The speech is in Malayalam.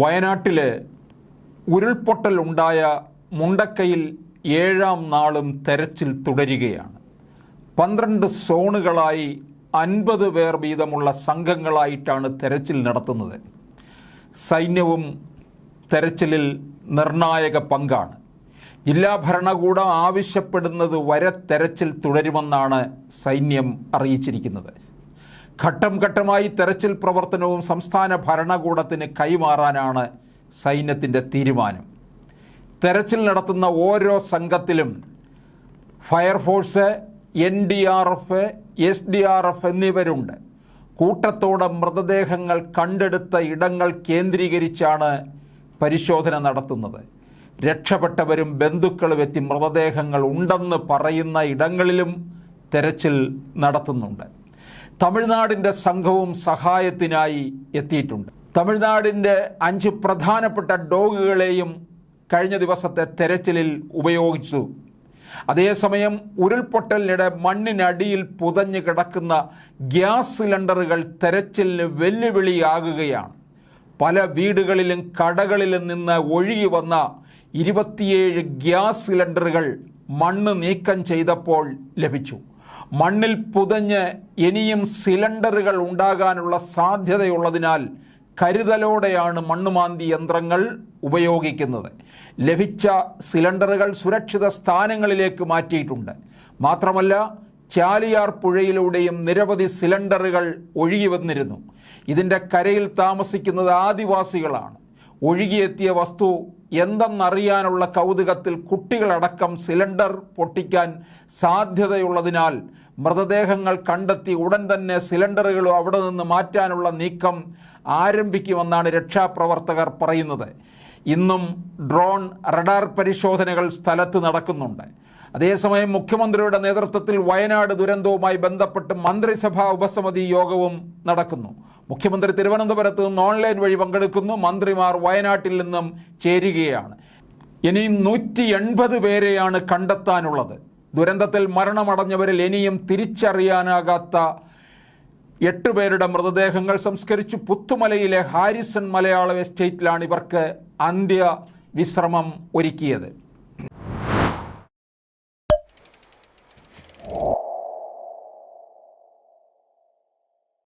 വയനാട്ടിലെ ഉരുൾപൊട്ടൽ ഉണ്ടായ മുണ്ടക്കയിൽ ഏഴാം നാളും തെരച്ചിൽ തുടരുകയാണ്. പന്ത്രണ്ട് സോണുകളായി അൻപത് പേർ വീതമുള്ള സംഘങ്ങളായിട്ടാണ് തെരച്ചിൽ നടത്തുന്നത്. സൈന്യവും തെരച്ചിലിൽ നിർണായക പങ്കാണ്. ജില്ലാ ഭരണകൂടം ആവശ്യപ്പെടുന്നത് വരെ തെരച്ചിൽ തുടരുമെന്നാണ് സൈന്യം അറിയിച്ചിരിക്കുന്നത്. ഘട്ടം ഘട്ടമായി തെരച്ചിൽ പ്രവർത്തനവും സംസ്ഥാന ഭരണകൂടത്തിന് കൈമാറാനാണ് സൈന്യത്തിന്റെ തീരുമാനം. തെരച്ചിൽ നടത്തുന്ന ഓരോ സംഘത്തിലും fire force N D R F S D R F എന്നിവരുണ്ട്. കൂട്ടത്തോടെ മൃതദേഹങ്ങൾ കണ്ടെടുത്ത ഇടങ്ങൾ കേന്ദ്രീകരിച്ചാണ് പരിശോധന നടത്തുന്നത്. രക്ഷപ്പെട്ടവരും ബന്ധുക്കളും എത്തി മൃതദേഹങ്ങൾ ഉണ്ടെന്ന് പറയുന്ന ഇടങ്ങളിലും തെരച്ചിൽ നടത്തുന്നുണ്ട്. തമിഴ്നാടിന്റെ സംഘവും സഹായത്തിനായി എത്തിയിട്ടുണ്ട്. തമിഴ്നാടിന്റെ അഞ്ച് പ്രധാനപ്പെട്ട ഡോഗുകളെയും കഴിഞ്ഞ ദിവസത്തെ തെരച്ചിലിൽ ഉപയോഗിച്ചു. അതേസമയം ഉരുൾപൊട്ടലിനിടെ മണ്ണിനടിയിൽ പുതഞ്ഞു കിടക്കുന്ന ഗ്യാസ് സിലിണ്ടറുകൾ തെരച്ചിലിന് വെല്ലുവിളിയാകുകയാണ്. പല വീടുകളിലും കടകളിലും നിന്ന് ഒഴുകി വന്ന ഇരുപത്തിയേഴ് ഗ്യാസ് സിലിണ്ടറുകൾ മണ്ണ് നീക്കം ചെയ്തപ്പോൾ ലഭിച്ചു. മണ്ണിൽ പുതഞ്ഞ് ഇനിയും സിലിണ്ടറുകൾ ഉണ്ടാകാനുള്ള സാധ്യതയുള്ളതിനാൽ കരുതലോടെയാണ് മണ്ണുമാന്തി യന്ത്രങ്ങൾ ഉപയോഗിക്കുന്നത്. ലഭിച്ച സിലിണ്ടറുകൾ സുരക്ഷിത സ്ഥാനങ്ങളിലേക്ക് മാറ്റിയിട്ടുണ്ട്. മാത്രമല്ല ചാലിയാർ പുഴയിലൂടെയും നിരവധി സിലിണ്ടറുകൾ ഒഴുകി വന്നിരുന്നു. ഇതിന്റെ കരയിൽ താമസിക്കുന്നത് ആദിവാസികളാണ്. ഒഴുകിയെത്തിയ വസ്തു എന്തെന്നറിയാനുള്ള കൗതുകത്തിൽ കുട്ടികളടക്കം സിലിണ്ടർ പൊട്ടിക്കാൻ സാധ്യതയുള്ളതിനാൽ മൃതദേഹങ്ങൾ കണ്ടെത്തി ഉടൻ തന്നെ സിലിണ്ടറുകൾ അവിടെ നിന്ന് മാറ്റാനുള്ള നീക്കം ആരംഭിക്കുമെന്നാണ് രക്ഷാപ്രവർത്തകർ പറയുന്നത്. ഇന്നും ഡ്രോൺ റഡാർ പരിശോധനകൾ സ്ഥലത്ത് നടക്കുന്നുണ്ട്. അതേസമയം മുഖ്യമന്ത്രിയുടെ നേതൃത്വത്തിൽ വയനാട് ദുരന്തവുമായി ബന്ധപ്പെട്ട് മന്ത്രിസഭാ ഉപസമിതി യോഗവും നടക്കുന്നു. മുഖ്യമന്ത്രി തിരുവനന്തപുരത്ത് നിന്ന് ഓൺലൈൻ വഴി പങ്കെടുക്കുന്നു. മന്ത്രിമാർ വയനാട്ടിൽ നിന്നും ചേരുകയാണ്. ഇനിയും നൂറ്റി എൺപത് പേരെയാണ് കണ്ടെത്താനുള്ളത്. ദുരന്തത്തിൽ മരണമടഞ്ഞവരിൽ ഇനിയും തിരിച്ചറിയാനാകാത്ത എട്ട് പേരുടെ മൃതദേഹങ്ങൾ സംസ്കരിച്ചു. പുത്തുമലയിലെ ഹാരിസൺ മലയാളം എസ്റ്റേറ്റിലാണ് ഇവർക്ക് അന്ത്യ വിശ്രമം ഒരുക്കിയത്.